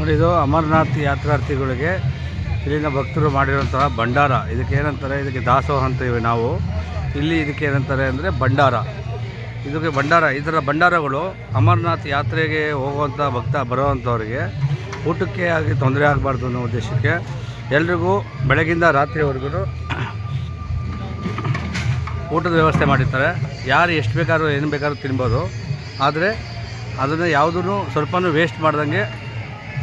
ನೋಡಿ, ಇದು ಅಮರನಾಥ್ ಯಾತ್ರಾರ್ಥಿಗಳಿಗೆ ಇಲ್ಲಿನ ಭಕ್ತರು ಮಾಡಿರುವಂತಹ ಭಂಡಾರ. ಇದಕ್ಕೆ ಏನಂತಾರೆ? ಇದಕ್ಕೆ ದಾಸೋಹ ಅಂತೀವಿ ನಾವು. ಇಲ್ಲಿ ಇದಕ್ಕೆ ಏನಂತಾರೆ ಅಂದರೆ ಭಂಡಾರ. ಇದಕ್ಕೆ ಭಂಡಾರ ಥರ ಭಂಡಾರಗಳು ಅಮರನಾಥ್ ಯಾತ್ರೆಗೆ ಹೋಗುವಂಥ ಭಕ್ತ ಬರುವಂಥವ್ರಿಗೆ ಊಟಕ್ಕೆ ಆಗಿ ತೊಂದರೆ ಆಗಬಾರ್ದು ಅನ್ನೋ ಉದ್ದೇಶಕ್ಕೆ ಎಲ್ರಿಗೂ ಬೆಳಗಿಂದ ರಾತ್ರಿವರೆಗೂ ಊಟದ ವ್ಯವಸ್ಥೆ ಮಾಡಿರ್ತಾರೆ. ಯಾರು ಎಷ್ಟು ಬೇಕಾದ್ರೂ, ಏನು ಬೇಕಾದ್ರೂ ತಿನ್ಬೋದು. ಆದರೆ ಅದನ್ನು ಯಾವುದೂ ಸ್ವಲ್ಪನೂ ವೇಸ್ಟ್ ಮಾಡ್ದಂಗೆ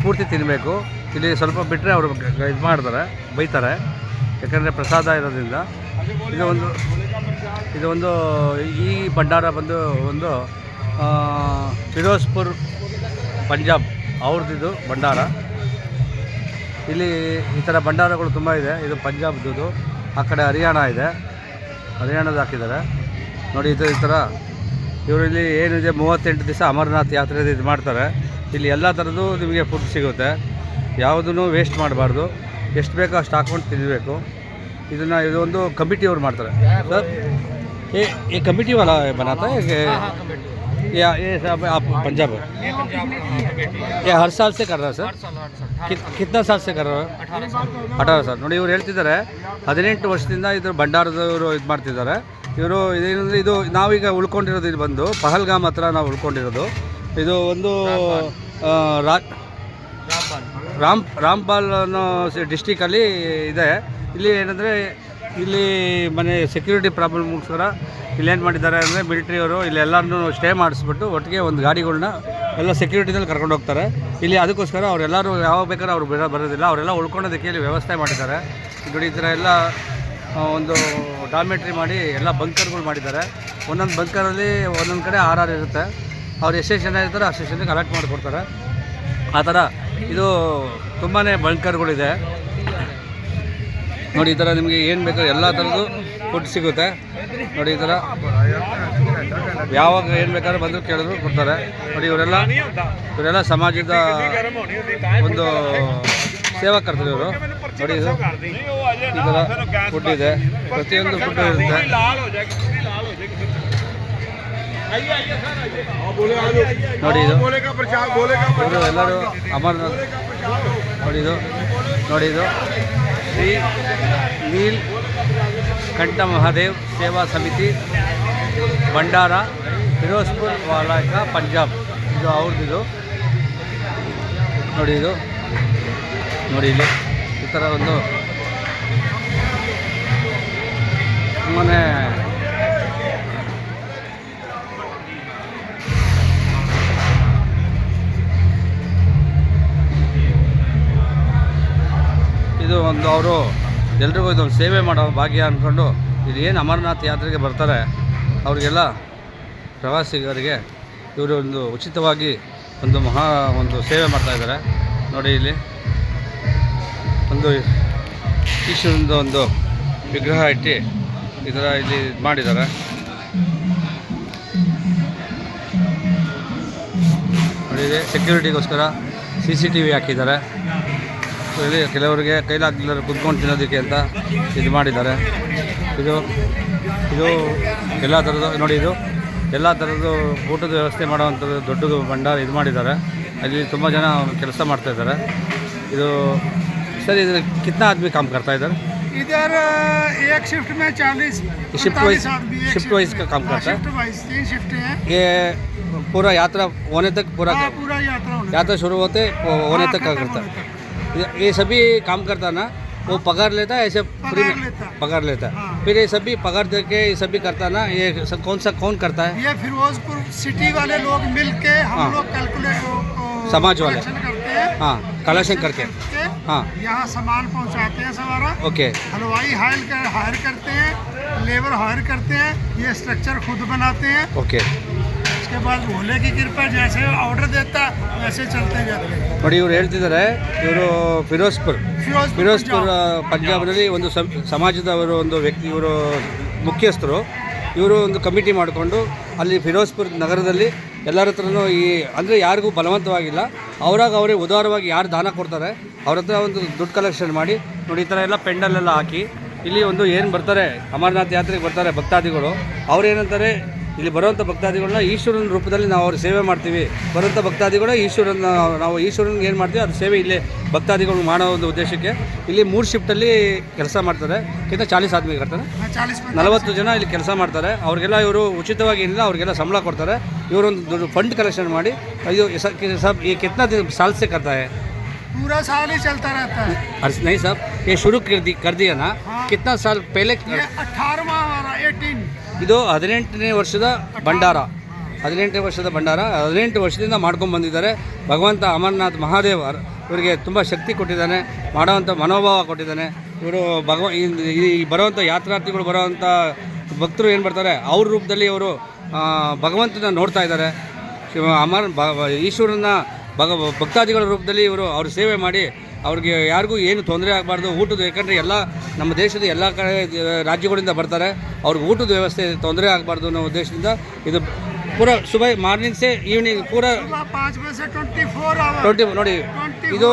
ಪೂರ್ತಿ ತಿನ್ನಬೇಕು ಇಲ್ಲಿ ಸ್ವಲ್ಪ ಬಿಟ್ಟರೆ ಅವರು ಇದು ಮಾಡ್ತಾರೆ, ಬೈತಾರೆ. ಯಾಕಂದರೆ ಪ್ರಸಾದ ಇರೋದ್ರಿಂದ. ಇದು ಒಂದು ಇದು ಒಂದು ಈ ಭಂಡಾರ ಬಂದು ಒಂದು ಫಿರೋಜ್ಪುರ್ ಪಂಜಾಬ್ ಅವ್ರದ್ದು ಭಂಡಾರ. ಇಲ್ಲಿ ಈ ಥರ ಭಂಡಾರಗಳು ತುಂಬ ಇದೆ. ಇದು ಪಂಜಾಬ್ದು ಆ ಕಡೆ ಹರಿಯಾಣ ಇದೆ. ಹರಿಯಾಣದ ಹಾಕಿದ್ದಾರೆ. ನೋಡಿ, ಇದು ಈ ಥರ ಇವರಲ್ಲಿ ಏನಿದೆ ಮೂವತ್ತೆಂಟು ದಿವಸ ಅಮರನಾಥ್ ಯಾತ್ರೆ ಇದು ಮಾಡ್ತಾರೆ. ಇಲ್ಲಿ ಎಲ್ಲ ಥರದ್ದು ನಿಮಗೆ ಫುಡ್ ಸಿಗುತ್ತೆ ಯಾವುದೂ ವೇಸ್ಟ್ ಮಾಡಬಾರ್ದು ಎಷ್ಟು ಬೇಕೋ ಅಷ್ಟು ಹಾಕ್ಕೊಂಡು ತಿನ್ನಬೇಕು ಇದನ್ನು ಇದು ಒಂದು ಕಮಿಟಿಯವ್ರು ಮಾಡ್ತಾರೆ ಸರ್ ये ये कमेटी वाला बनाता है कि या ये सब आप पंजाब है ये हर साल से कर रहा है सर कित- कितना साल से कर रहा है ಅಠಾರ ಸರ್ ನೋಡಿ ಇವ್ರು ಹೇಳ್ತಿದ್ದಾರೆ ಹದಿನೆಂಟು ವರ್ಷದಿಂದ ಇದ್ರ ಭಂಡಾರದವರು ಇದು ಮಾಡ್ತಿದ್ದಾರೆ ಇವರು ಇದೇನಂದರೆ ಇದು ನಾವೀಗ ಉಳ್ಕೊಂಡಿರೋದು ಇದು ಬಂದು ಪಹಲ್ಗಾಮ್ ಹತ್ರ ನಾವು ಉಳ್ಕೊಂಡಿರೋದು ಇದು ಒಂದು ರಾ ರಾಮ್ ರಾಮ್ಪಾಲ್ ಅನ್ನೋ ಡಿಸ್ಟಿಕಲ್ಲಿ ಇದೆ. ಇಲ್ಲಿ ಏನಂದರೆ ಇಲ್ಲಿ ಮನೆ ಸೆಕ್ಯೂರಿಟಿ ಪ್ರಾಬ್ಲಮ್ಗೋಸ್ಕರ ಇಲ್ಲಿ ಏನು ಮಾಡಿದ್ದಾರೆ ಅಂದರೆ ಮಿಲಿಟ್ರಿಯವರು ಇಲ್ಲಿ ಎಲ್ಲರನ್ನೂ ಸ್ಟೇ ಮಾಡಿಸ್ಬಿಟ್ಟು ಒಟ್ಟಿಗೆ ಒಂದು ಗಾಡಿಗಳನ್ನ ಎಲ್ಲ ಸೆಕ್ಯೂರಿಟಿನಲ್ಲಿ ಕರ್ಕೊಂಡು ಹೋಗ್ತಾರೆ. ಇಲ್ಲಿ ಅದಕ್ಕೋಸ್ಕರ ಅವರೆಲ್ಲರೂ ಯಾವಾಗ ಬೇಕಾದ್ರೂ ಅವ್ರು ಬರೋ ಬರೋದಿಲ್ಲ. ಅವರೆಲ್ಲ ಉಳ್ಕೊಳ್ಳೋದಕ್ಕೆ ಇಲ್ಲಿ ವ್ಯವಸ್ಥೆ ಮಾಡಿದ್ದಾರೆ. ನೋಡಿ ಈ ಥರ ಎಲ್ಲ ಒಂದು ಡಾಮೆಟ್ರಿ ಮಾಡಿ ಎಲ್ಲ ಬಂಕರ್ಗಳು ಮಾಡಿದ್ದಾರೆ. ಒಂದೊಂದು ಬಂಕರಲ್ಲಿ ಒಂದೊಂದು ಕಡೆ ಆರ್ ಆರ್ ಇರುತ್ತೆ. ಅವ್ರು ಎಷ್ಟೆಷ್ಟು ಜನ ಇರ್ತಾರೆ ಅಷ್ಟು ಜನಕ್ಕೆ ಅಲರ್ಟ್ ಮಾಡಿಕೊಡ್ತಾರೆ. ಆ ಥರ ಇದು ತುಂಬಾ ಬಂಕರ್ಗಳಿದೆ ನೋಡಿ, ಈ ಥರ ನಿಮಗೆ ಏನು ಬೇಕೋ ಎಲ್ಲ ಥರದ್ದು ಫುಡ್ ಸಿಗುತ್ತೆ. ನೋಡಿ, ಈ ಥರ ಯಾವಾಗ ಏನು ಬೇಕಾದ್ರೂ ಬಂದು ಕೇಳಿದ್ರು ಕೊಡ್ತಾರೆ. ನೋಡಿ, ಇವರೆಲ್ಲ ಇವರೆಲ್ಲ ಸಮಾಜದ ಒಂದು ಸೇವಾಕರ್ತರು ಇವರು. ನೋಡಿ, ಇದು ಈ ಥರ ಫುಡ್ ಇದೆ. ಪ್ರತಿಯೊಂದು ಫುಡ್ ಇರುತ್ತೆ. ನೋಡಿ ಇದು. ಇವರು ಎಲ್ಲರೂ ಅಮರನಾಥ್. ನೋಡಿ ಇದು. ನೋಡಿ ಇದು. ಶ್ರೀ ನೀಲ್ ಕಂಠ ಮಹಾದೇವ್ ಸೇವಾ ಸಮಿತಿ, ಭಂಡಾರ, ಫಿರೋಜ್ಪುರ್, ವಾಲಾಯಕ, ಪಂಜಾಬ್. ಇದು ಅವ್ರದ್ದು ನೋಡಿ ಇದು. ನೋಡಿ ಇಲ್ಲಿ. ಈ ಥರ ಒಂದು ತುಂಬಾ ಇದು ಒಂದು ಅವರು ಎಲ್ರಿಗೂ ಇದೊಂದು ಸೇವೆ ಮಾಡೋ ಭಾಗ್ಯ ಅಂದ್ಕೊಂಡು ಇದು ಏನು ಅಮರನಾಥ್ ಯಾತ್ರೆಗೆ ಬರ್ತಾರೆ, ಅವರಿಗೆಲ್ಲ ಪ್ರವಾಸಿಗರಿಗೆ ಇವರು ಒಂದು ಉಚಿತವಾಗಿ ಒಂದು ಮಹಾ ಒಂದು ಸೇವೆ ಮಾಡ್ತಾ ಇದ್ದಾರೆ. ನೋಡಿ ಇಲ್ಲಿ ಒಂದು ಈಶ್ವರಂದು ಒಂದು ವಿಗ್ರಹ ಇಟ್ಟು ಈ ಥರ ಇಲ್ಲಿ ಮಾಡಿದ್ದಾರೆ. ನೋಡಿ ಸೆಕ್ಯೂರಿಟಿಗೋಸ್ಕರ ಸಿ ಸಿ ಟಿ ವಿ ಹಾಕಿದ್ದಾರೆ. ಇಲ್ಲಿ ಕೆಲವರಿಗೆ ಕೈಲಾಗಲಿಲ್ಲ ಕುತ್ಕೊಂಡು ತಿನ್ನೋದಕ್ಕೆ ಅಂತ ಇದು ಮಾಡಿದ್ದಾರೆ ಇದು ಇದು ಎಲ್ಲ ಥರದ್ದು ನೋಡಿ ಇದು ಎಲ್ಲ ಥರದ್ದು ಊಟದ ವ್ಯವಸ್ಥೆ ಮಾಡೋವಂಥದ್ದು ದೊಡ್ಡದು ಭಂಡಾರ ಇದು ಮಾಡಿದ್ದಾರೆ ಅಲ್ಲಿ ತುಂಬ ಜನ ಕೆಲಸ ಮಾಡ್ತಾ ಇದ್ದಾರೆ ಇದು ಸರ್ ಇದು ಕಿತ್ನಾ ಆದ್ಮಿ ಕಾಮ್ करता है इधर इधर एक शिफ्ट में चालीस शिफ्ट वाइज शिफ्ट वाइज का काम करता है शिफ्ट वाइज तीन शिफ्ट हैं ये पूरा यात्रा होने तक पूरा हाँ, पूरा यात्रा होने यात्रा शुरू होते वो- होने हाँ, तक का खत्म करता होने है ये- सभी काम करता ना वो पगार लेता है ऐसे फ्री पगार में लेता पगार लेता हाँ। फिर ये सभी पगार दे के ये सभी करता ना ये सब कौन सा कौन करता है? ये फिरोजपुर सिटी वाले लोग मिल के हम हाँ। लोग कैलकुलेट समाज वाले। करते हैं। हाँ कलेक्शन करके। हाँ। यहाँ सामान पहुँचाते हैं सवारा ओके। हलवाई हायर कर हायर करते हैं लेबर हायर करते हैं ये स्ट्रक्चर खुद बनाते हैं। ओके। उसके बाद भोले की कृपा जैसे ऑर्डर देता है वैसे चलते जाते हैं ನೋಡಿ ಇವ್ರು ಹೇಳ್ತಿದ್ದಾರೆ ಇವರು ಫಿರೋಜ್ಪುರ್ फिरोजपुर ಫಿರೋಜ್ಪುರ್ पंजाब। ಪಂಜಾಬ್ನಲ್ಲಿ ಒಂದು ಸಂ ಸಮಾಜದವರು ಒಂದು ವ್ಯಕ್ತಿ ಇವರು ಮುಖ್ಯಸ್ಥರು ಇವರು ಒಂದು ಕಮಿಟಿ ಮಾಡಿಕೊಂಡು ಅಲ್ಲಿ ಫಿರೋಜ್ಪುರ್ ನಗರದಲ್ಲಿ ಎಲ್ಲರ ಹತ್ರನೂ ಈ ಅಂದರೆ ಯಾರಿಗೂ ಬಲವಂತವಾಗಿಲ್ಲ ಅವರಾಗ ಅವರೇ ಉದಾರವಾಗಿ ಯಾರು ದಾನ ಕೊಡ್ತಾರೆ ಅವ್ರ ಹತ್ರ ಒಂದು ದುಡ್ಡು ಕಲೆಕ್ಷನ್ ಮಾಡಿ ನೋಡಿ ಈ ಥರ ಎಲ್ಲ ಪೆಂಡಲ್ಲೆಲ್ಲ ಹಾಕಿ ಇಲ್ಲಿ ಒಂದು ಏನು ಬರ್ತಾರೆ ಅಮರನಾಥ್ ಯಾತ್ರೆಗೆ ಬರ್ತಾರೆ ಭಕ್ತಾದಿಗಳು ಅವ್ರು ಏನಂತಾರೆ ಇಲ್ಲಿ ಬರುವಂಥ ಭಕ್ತಾದಿಗಳನ್ನ ಈಶ್ವರನ ರೂಪದಲ್ಲಿ ನಾವು ಅವ್ರ ಸೇವೆ ಮಾಡ್ತೀವಿ ಬರುವಂಥ ಭಕ್ತಾದಿಗಳು ಈಶ್ವರನ ನಾವು ಈಶ್ವರನಿಗೆ ಏನು ಮಾಡ್ತೀವಿ ಅದು ಸೇವೆ ಇಲ್ಲೇ ಭಕ್ತಾದಿಗಳು ಮಾಡೋ ಒಂದು ಉದ್ದೇಶಕ್ಕೆ ಇಲ್ಲಿ ಮೂರು ಶಿಫ್ಟಲ್ಲಿ ಕೆಲಸ ಮಾಡ್ತಾರೆ ಕಿಂತ ಚಾಲೀಸ್ ಆದ್ಮೇಲೆ ಬರ್ತಾರೆ हाँ चालीस पैंतालीस ನಲವತ್ತು ಜನ ಇಲ್ಲಿ ಕೆಲಸ ಮಾಡ್ತಾರೆ ಅವ್ರಿಗೆಲ್ಲ ಇವರು ಉಚಿತವಾಗಿ ಏನಿಲ್ಲ ಅವ್ರಿಗೆಲ್ಲ ಸಂಬಳ ಕೊಡ್ತಾರೆ ಇವರೊಂದು ದೊಡ್ಡ ಫಂಡ್ ಕಲೆಕ್ಷನ್ ಮಾಡಿ ಇದು ಸ- कि- सब ये कितना दिन साल से करता है पूरा साल ही चलता रहता है अर्ज नहीं साहब ये शुरू कर दी कर दिया ना हाँ। कितना साल पहले ये अठारहवा हमारा एटीन ಇದು ಹದಿನೆಂಟನೇ ವರ್ಷದ ಭಂಡಾರ. ಹದಿನೆಂಟನೇ ವರ್ಷದ ಭಂಡಾರ. ಹದಿನೆಂಟು ವರ್ಷದಿಂದ ಮಾಡ್ಕೊಂಡು ಬಂದಿದ್ದಾರೆ. ಭಗವಂತ ಅಮರನಾಥ್ ಮಹಾದೇವ್ ಅರ್- ಇವರಿಗೆ ತುಂಬ ಶಕ್ತಿ ಕೊಟ್ಟಿದ್ದಾನೆ. ಮಾಡುವಂಥ ಮನೋಭಾವ ಕೊಟ್ಟಿದ್ದಾನೆ. ಇವರು ಭಗವ ಈ- ಬರುವಂಥ ಯಾತ್ರಾರ್ಥಿಗಳು ಬರುವಂಥ ಭಕ್ತರು ಏನು ಬರ್ತಾರೆ ಅವ್ರ ರೂಪದಲ್ಲಿ ಇವರು ಆ, ಭಗವಂತನ ನೋಡ್ತಾ ಇದ್ದಾರೆ. ಅಮರ್ ಈಶ್ವರನ ಭಗ ಭಕ್ತಾದಿಗಳ ರೂಪದಲ್ಲಿ ಇವರು ಅವ್ರ ಸೇವೆ ಮಾಡಿ ಅವ್ರಿಗೆ ಯಾರಿಗೂ ಏನು ತೊಂದರೆ ಆಗಬಾರ್ದು ಊಟದ ಯಾಕಂದರೆ ಎಲ್ಲ ನಮ್ಮ ದೇಶದ ಎಲ್ಲ ಕಡೆ ರಾಜ್ಯಗಳಿಂದ ಬರ್ತಾರೆ. ಅವ್ರಿಗೆ ಊಟದ ವ್ಯವಸ್ಥೆ ತೊಂದರೆ ಆಗಬಾರ್ದು ಅನ್ನೋ ಉದ್ದೇಶದಿಂದ ಇದು ಪೂರ ಸುಬೈ ಮಾರ್ನಿಂಗ್ ಸೇ ಈವ್ನಿಂಗ್ ಪೂರ ಟ್ವೆಂಟಿ ನೋಡಿ ಇದು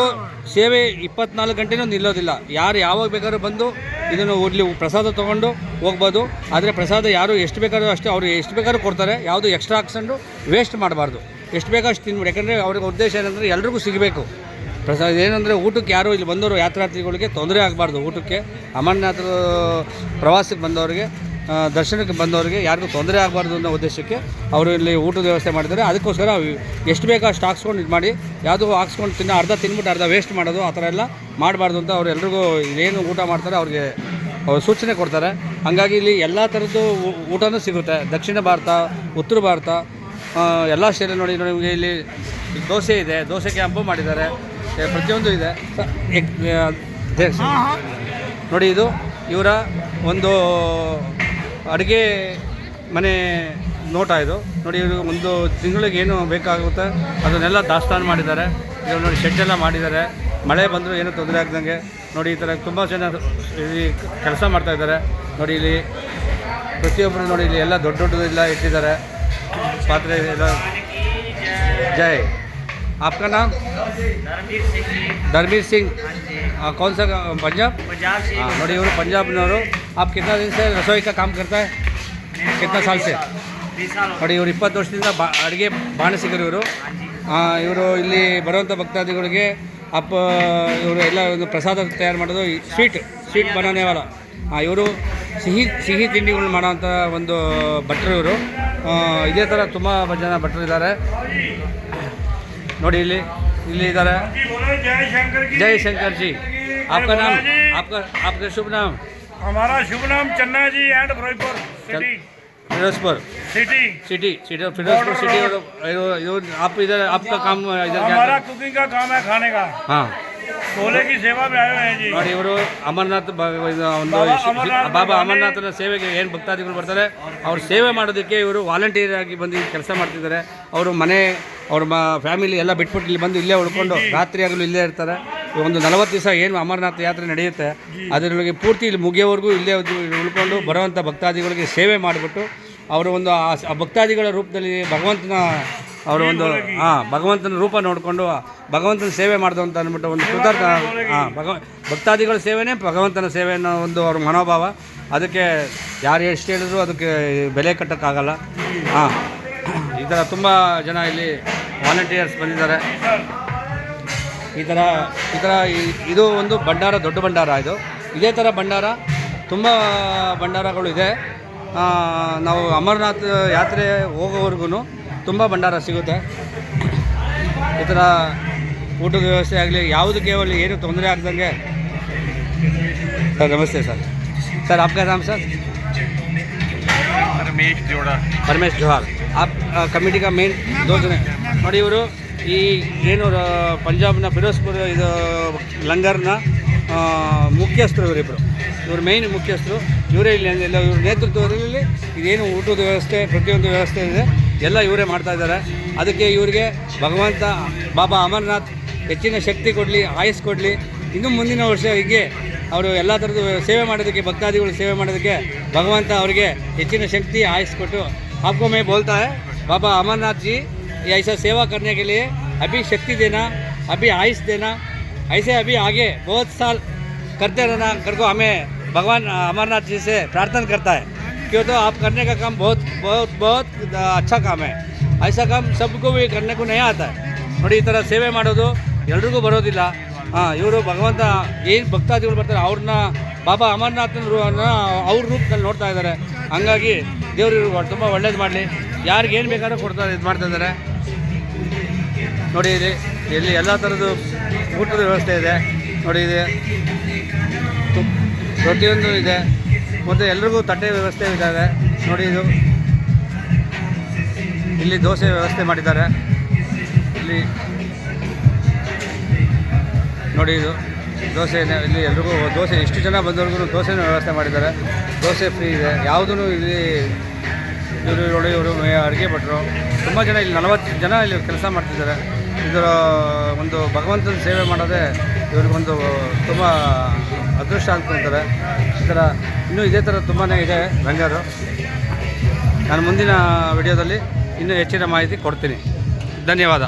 ಸೇವೆ ಇಪ್ಪತ್ನಾಲ್ಕು ಗಂಟೆನೂ ನಿಲ್ಲೋದಿಲ್ಲ. ಯಾರು ಯಾವಾಗ ಬೇಕಾದ್ರೂ ಬಂದು ಇದನ್ನು ಇಲ್ಲಿ ಪ್ರಸಾದ ತೊಗೊಂಡು ಹೋಗ್ಬೋದು. ಆದರೆ ಪ್ರಸಾದ ಯಾರು ಎಷ್ಟು ಬೇಕಾದ್ರೂ ಅಷ್ಟೇ ಅವರು ಎಷ್ಟು ಬೇಕಾದ್ರೂ ಕೊಡ್ತಾರೆ. ಯಾವುದು ಎಕ್ಸ್ಟ್ರಾ ಹಾಕ್ಸ್ಕೊಂಡು ವೇಸ್ಟ್ ಮಾಡಬಾರ್ದು. ಎಷ್ಟು ಬೇಕೋ ಅಷ್ಟು ತಿನ್ಬಿಡಿ. ಯಾಕಂದರೆ ಅವ್ರಿಗೆ ಉದ್ದೇಶ ಏನಂದರೆ ಎಲ್ರಿಗೂ ಸಿಗಬೇಕು. ಪ್ರಸಾದ, ಏನಂದರೆ ಊಟಕ್ಕೆ ಯಾರು ಇಲ್ಲಿ ಬಂದವರು ಯಾತ್ರಾರ್ಥಿಗಳಿಗೆ ತೊಂದರೆ ಆಗಬಾರ್ದು ಊಟಕ್ಕೆ. ಅಮರನಾಥ ಪ್ರವಾಸಕ್ಕೆ ಬಂದವರಿಗೆ ದರ್ಶನಕ್ಕೆ ಬಂದವರಿಗೆ ಯಾರಿಗೂ ತೊಂದರೆ ಆಗಬಾರ್ದು ಅನ್ನೋ ಉದ್ದೇಶಕ್ಕೆ ಅವರು ಇಲ್ಲಿ ಊಟದ ವ್ಯವಸ್ಥೆ ಮಾಡಿದ್ದಾರೆ. ಅದಕ್ಕೋಸ್ಕರ ಎಷ್ಟು ಬೇಕೋ ಅಷ್ಟು ಹಾಕ್ಸ್ಕೊಂಡು ಇದು ಮಾಡಿ, ಯಾವುದೂ ಹಾಕ್ಸ್ಕೊಂಡು ತಿನ್ನೋ ಅರ್ಧ ತಿನ್ಬಿಟ್ಟು ಅರ್ಧ ವೇಸ್ಟ್ ಮಾಡೋದು ಆ ಥರ ಎಲ್ಲ ಮಾಡಬಾರ್ದು ಅಂತ ಅವರೆಲ್ಲರಿಗೂ ಏನು ಊಟ ಮಾಡ್ತಾರೆ ಅವ್ರಿಗೆ ಅವ್ರು ಸೂಚನೆ ಕೊಡ್ತಾರೆ. ಹಾಗಾಗಿ ಇಲ್ಲಿ ಎಲ್ಲ ಥರದ್ದು ಊಟನೂ ಸಿಗುತ್ತೆ. ದಕ್ಷಿಣ ಭಾರತ, ಉತ್ತರ ಭಾರತ ಎಲ್ಲ ಸ್ಟೇಟಲ್ಲಿ ನೋಡಿ ನಿಮಗೆ ಇಲ್ಲಿ ದೋಸೆ ಇದೆ. ದೋಸೆ ಕ್ಯಾಂಪು ಮಾಡಿದ್ದಾರೆ. ಪ್ರತಿಯೊಂದು ಇದೆ. ನೋಡಿ ಇದು ಇವರ ಒಂದು ಅಡುಗೆ ಮನೆ ನೋಟ ಇದು. ನೋಡಿ ಇವರು ಒಂದು ತಿಂಗಳಿಗೆ ಏನು ಬೇಕಾಗುತ್ತೆ ಅದನ್ನೆಲ್ಲ ದಾಸ್ತಾನು ಮಾಡಿದ್ದಾರೆ. ಇವರು ನೋಡಿ ಶೆಡ್ ಎಲ್ಲ ಮಾಡಿದ್ದಾರೆ. ಮಳೆ ಬಂದರೂ ಏನೂ ತೊಂದರೆ ಆಗ್ದಂಗೆ. ನೋಡಿ ಈ ಥರ ತುಂಬ ಜನ ಇಲ್ಲಿ ಕೆಲಸ ಮಾಡ್ತಾ ಇದ್ದಾರೆ. ನೋಡಿ ಇಲ್ಲಿ ಪ್ರತಿಯೊಬ್ಬರು ನೋಡಿ ಇಲ್ಲಿ ಎಲ್ಲ ದೊಡ್ಡ ದೊಡ್ಡದೆಲ್ಲ ಇಟ್ಟಿದ್ದಾರೆ. ಪಾತ್ರೆ ಎಲ್ಲ ಜೈ. आपका नाम धर्मवीर सिंह आ, कौन सा गा- पंजाब पंजाब से हाँ ನೋಡಿ ಇವರು ಪಂಜಾಬ್ನವರು आप कितना दिन से रसोई का काम करता है कितना साल से बीस साल हो ನೋಡಿ ಇವರು ಇಪ್ಪತ್ತು ವರ್ಷದಿಂದ ಬಾ ಅಡುಗೆ ಬಾಣಸಿಗರು ಇವರು ಇವರು ಇಲ್ಲಿ ಬರುವಂಥ ಭಕ್ತಾದಿಗಳಿಗೆ ಅಪ್ಪ ಇವರು ಎಲ್ಲ ಒಂದು ಪ್ರಸಾದ ತಯಾರು ಮಾಡೋದು ಸ್ವೀಟ್ ಸ್ವೀಟ್ ಬನಾನೇವಾಲ ಇವರು ಸಿಹಿ ಸಿಹಿ ತಿಂಡಿಗಳನ್ನ ಮಾಡೋವಂಥ ಒಂದು ಭಟ್ರು ಇವರು ಇದೇ ಥರ ತುಂಬ ಜನ ಭಟ್ರು ಇದ್ದಾರೆ ನೋಡಿ ಇಲ್ಲಿ ಇಲ್ಲಿ ಇದ್ದಾರೆ जय शंकर की जय शंकर जी आपका नाम भोला जी। आपका आपका शुभ नाम हमारा शुभ नाम Channa ji and Firozpur city Firozpur city city city Firozpur city और और- और आप इधर आपका काम इधर क्या हमारा कुकिंग का काम है खाने का हाँ ಜಿ ನೋಡಿ ಇವರು ಅಮರನಾಥ್ ಒಂದು ಬಾಬಾ ಅಮರನಾಥನ ಸೇವೆಗೆ ಏನು ಭಕ್ತಾದಿಗಳು ಬರ್ತಾರೆ ಅವ್ರು ಸೇವೆ ಮಾಡೋದಕ್ಕೆ ಇವರು ವಾಲಂಟಿಯರ್ ಆಗಿ ಬಂದು ಕೆಲಸ ಮಾಡ್ತಿದ್ದಾರೆ. ಅವರು ಮನೆ ಅವ್ರ ಫ್ಯಾಮಿಲಿ ಎಲ್ಲ ಬಿಟ್ಬಿಟ್ಟು ಇಲ್ಲಿ ಬಂದು ಇಲ್ಲೇ ಉಳ್ಕೊಂಡು ರಾತ್ರಿ ಆಗಲೂ ಇಲ್ಲೇ ಇರ್ತಾರೆ. ಒಂದು ನಲವತ್ತು ದಿವಸ ಏನು ಅಮರನಾಥ ಯಾತ್ರೆ ನಡೆಯುತ್ತೆ ಅದರೊಳಗೆ ಪೂರ್ತಿ ಇಲ್ಲಿ ಮುಗಿಯೋವರೆಗೂ ಇಲ್ಲೇ ಉಳ್ಕೊಂಡು ಬರುವಂಥ ಭಕ್ತಾದಿಗಳಿಗೆ ಸೇವೆ ಮಾಡಿಬಿಟ್ಟು ಅವರು ಒಂದು ಆ ಭಕ್ತಾದಿಗಳ ರೂಪದಲ್ಲಿ ಭಗವಂತನ ಅವರು ಒಂದು ಹಾಂ ಭಗವಂತನ ರೂಪ ನೋಡಿಕೊಂಡು ಭಗವಂತನ ಸೇವೆ ಮಾಡಿದ ಅಂತ ಅಂದ್ಬಿಟ್ಟು ಒಂದು ಕೃತಾರ್ಥ ಹಾಂ ಭಗವ ಭಕ್ತಾದಿಗಳ ಸೇವೆನೇ ಭಗವಂತನ ಸೇವೆ ಅನ್ನೋ ಒಂದು ಅವ್ರ ಮನೋಭಾವ. ಅದಕ್ಕೆ ಯಾರು ಎಷ್ಟು ಹೇಳಿದ್ರು ಅದಕ್ಕೆ ಬೆಲೆ ಕಟ್ಟೋಕ್ಕಾಗಲ್ಲ. ಹಾಂ ಈ ಥರ ತುಂಬ ಜನ ಇಲ್ಲಿ ವಾಲಂಟಿಯರ್ಸ್ ಬಂದಿದ್ದಾರೆ. ಈ ಥರ ಈ ಥರ ಇದು ಒಂದು ಭಂಡಾರ ದೊಡ್ಡ ಭಂಡಾರ ಇದು. ಇದೇ ಥರ ಭಂಡಾರ ತುಂಬ ಭಂಡಾರಗಳು ಇದೆ. ನಾವು ಅಮರನಾಥ್ ಯಾತ್ರೆ ಹೋಗೋವರೆಗೂ ತುಂಬ ಭಂಡಾರ ಸಿಗುತ್ತೆ ಈ ಥರ ಊಟದ ವ್ಯವಸ್ಥೆ ಆಗಲಿ ಯಾವುದು ಕೇವಲ ಏನು ತೊಂದರೆ ಆಗ್ದಂಗೆ ಸರ್ ನಮಸ್ತೆ ಸರ್ ಸರ್ आपका नाम सर रमेश जोड़ा ಪರಮೇಶ್ ಜೋಹಾರ್ ಆಪ್ ಕಮಿಟಿ ಕಾ ಮೇನ್ ದೋ ಜನ ನೋಡಿ ಇವರು ಈ ಏನು ರ- ಪಂಜಾಬ್ನ ಫಿರೋಜ್ಪುರ ಇದು ಲಂಗರ್ನ ಆ, ಮುಖ್ಯಸ್ಥರು ಇವರಿಬ್ಬರು ಇವರು ಮೇಯ್ನ್ ಮುಖ್ಯಸ್ಥರು ಇವರೇ ಇಲ್ಲಿ ಎಲ್ಲ ಇವ್ರ ನೇತೃತ್ವದಲ್ಲಿ ಇದೇನು ಊಟದ ವ್ಯವಸ್ಥೆ ಪ್ರತಿಯೊಂದು ವ್ಯವಸ್ಥೆ ಇದೆ ಎಲ್ಲ ಇವರೇ ಮಾಡ್ತಾ ಇದ್ದಾರೆ ಅದಕ್ಕೆ ಇವರಿಗೆ ಭಗವಂತ ಬಾಬಾ ಅಮರನಾಥ್ ಹೆಚ್ಚಿನ ಶಕ್ತಿ ಕೊಡಲಿ ಆಯಸ್ ಕೊಡಲಿ ಇನ್ನು ಮುಂದಿನ ವರ್ಷ ಹೀಗೆ ಅವರು ಎಲ್ಲ ಥರದ್ದು ಸೇವೆ ಮಾಡೋದಕ್ಕೆ ಭಕ್ತಾದಿಗಳು ಸೇವೆ ಮಾಡೋದಕ್ಕೆ ಭಗವಂತ ಅವರಿಗೆ ಹೆಚ್ಚಿನ ಶಕ್ತಿ ಆಯಸ್ ಕೊಟ್ಟು आपको मैं बोलता है बाबा अमरनाथ जी ये ऐसा सेवा करने के लिए अभी शक्ति देना अभी आयुष देना ऐसे अभी आगे बहुत साल करते रहना करको हमें भगवान अमरनाथ जी से प्रार्थना करता है क्यों तो आप करने का काम बहुत बहुत बहुत अच्छा काम है ऐसा काम सबको भी करने को नहीं आता है ನೋಡಿ ಈ ಥರ ಸೇವೆ ಮಾಡೋದು ಎಲ್ರಿಗೂ ಬರೋದಿಲ್ಲ ಹಾಂ ಇವರು ಭಗವಂತ ಏನು ಭಕ್ತಾದಿಗಳು ಬರ್ತಾರೆ ಅವ್ರನ್ನ ಬಾಬಾ ಅಮರನಾಥನ ರೂ- ಅವ್ರ ರೂಪದಲ್ಲಿ ನೋಡ್ತಾ ಇದ್ದಾರೆ ಹಂಗಾಗಿ ದೇವರು ಇವ್ರಿಗೆ ತುಂಬ ಒಳ್ಳೇದು ಮಾಡಲಿ ಯಾರಿಗೆ ಏನು ಬೇಕಾದ್ರೂ ಕೊಡ್ತಾರೆ ಇದು ಮಾಡ್ತಾ ಇದ್ದಾರೆ ನೋಡಿ ಇಲ್ಲಿ ಇಲ್ಲಿ ಎಲ್ಲ ಥರದ್ದು ಊಟದ ವ್ಯವಸ್ಥೆ ಇದೆ ನೋಡಿ ಇದೆ ತು- ಪ್ರತಿಯೊಂದು ಇದೆ ಮತ್ತು ಎಲ್ರಿಗೂ ತಟ್ಟೆ ವ್ಯವಸ್ಥೆ ಇದ್ದಾವೆ. ನೋಡಿ ಇದು. ಇಲ್ಲಿ ದೋಸೆ ವ್ಯವಸ್ಥೆ ಮಾಡಿದ್ದಾರೆ. ಇಲ್ಲಿ ನೋಡಿ ಇದು. ದೋಸೆ. ಇಲ್ಲಿ ಎಲ್ರಿಗೂ ದೋಸೆ ಎಷ್ಟು ಜನ ಬಂದವ್ರಿಗೂ ದೋಸೆ ವ್ಯವಸ್ಥೆ ಮಾಡಿದ್ದಾರೆ. ದೋಸೆ ಫ್ರೀ ಇದೆ. ಯಾವುದೂ ಇಲ್ಲಿ ಇವರು ನೋಡಿ, ಇವರು ಅಡುಗೆ ಭಟ್ರು. ತುಂಬ ಜನ ಇಲ್ಲಿ ನಲವತ್ತು ಜನ ಇಲ್ಲಿ ಕೆಲಸ ಮಾಡ್ತಿದ್ದಾರೆ. ಇದರ ಒಂದು ಭಗವಂತನ ಸೇವೆ ಮಾಡೋದೇ ಇವ್ರಿಗೊಂದು ತುಂಬ ಅದೃಷ್ಟ ಅಂತ ಈ ಥರ ಇನ್ನೂ ಇದೇ ಥರ ತುಂಬಾ ಇದೆ ರಂಗರು. ನಾನು ಮುಂದಿನ ವಿಡಿಯೋದಲ್ಲಿ ಇನ್ನೂ ಹೆಚ್ಚಿನ ಮಾಹಿತಿ ಕೊಡ್ತೀನಿ. ಧನ್ಯವಾದ.